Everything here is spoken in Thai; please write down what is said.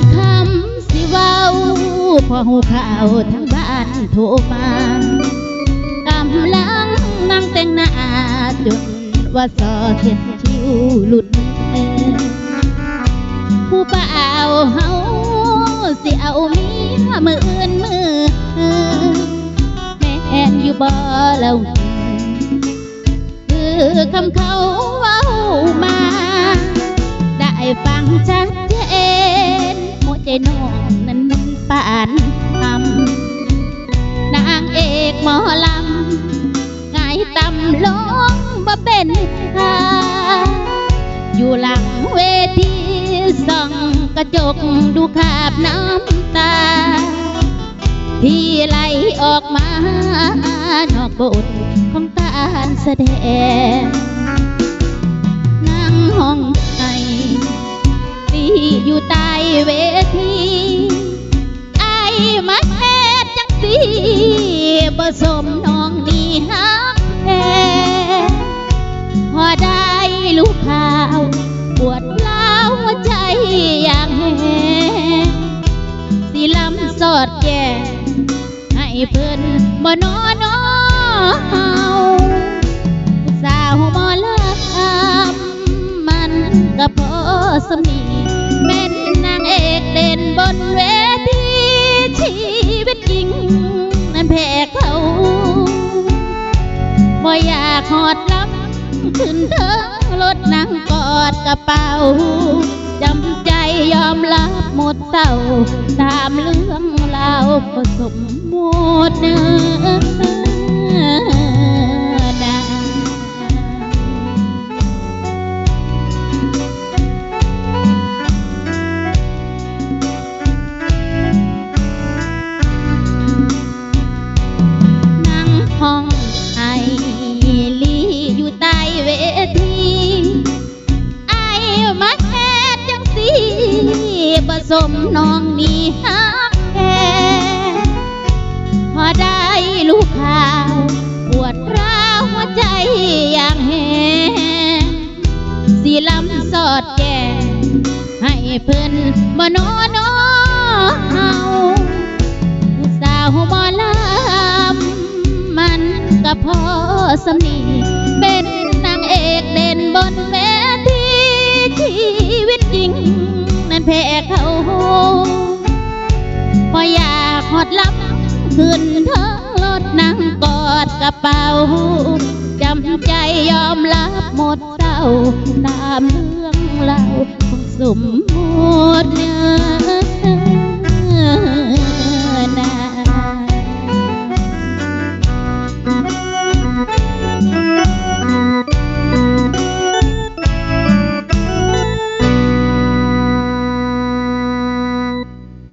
ดคำสิเว้าพอหูข่าวทั้งบ้านโทรมากำลังนั่งแต่งหน้าจนว่าสอเข็ดชิวหลุดเอ่อผู้เป่าเฮาสิเอาเมียมืออื่นมือแม่นอยู่บ่เล่าคือคำเขาเว้ามา ได้ฟังชัดเจน น้องนั้นมันปานทำนางเอกหมอลำไงายตำลงบ่เป็นท่าอยู่หลังเวทีส่องกระจกดูขาบน้ำตา ที่ไหลออกมานอกบทของการแสดงนั่งห้องไอตีอยู่ใต้เวท ดแก่ให้เพิ่นบ่นอนอเฮาสาวหมอลำมันก็พอสมีเป็นนางเอกเด่นบนเวทีชีวิตจริง นั้นแพ้เขาบ่อยากหอดล้ำขึ้นเธอรถนั่งกอดกระเป๋า จำใจยอมรับหมดเศร้าตามเรื่องราวผสมหมดเนื้อ น้องนี่ฮักแค่พอได้ลูกข่าวปวดร้าวหัวใจอย่างแหงสีลำสอดแก่ให้เพิ่นบ่นอนอเฮาผู้สาวหมอลำมันก็พอสำนี พออยากหอดลับขึ้นเธอรถนั่งกอดกระเป๋า จำใจยอมรับหมดเศร้าตามเรื่องเล่าสมมติเนื้อ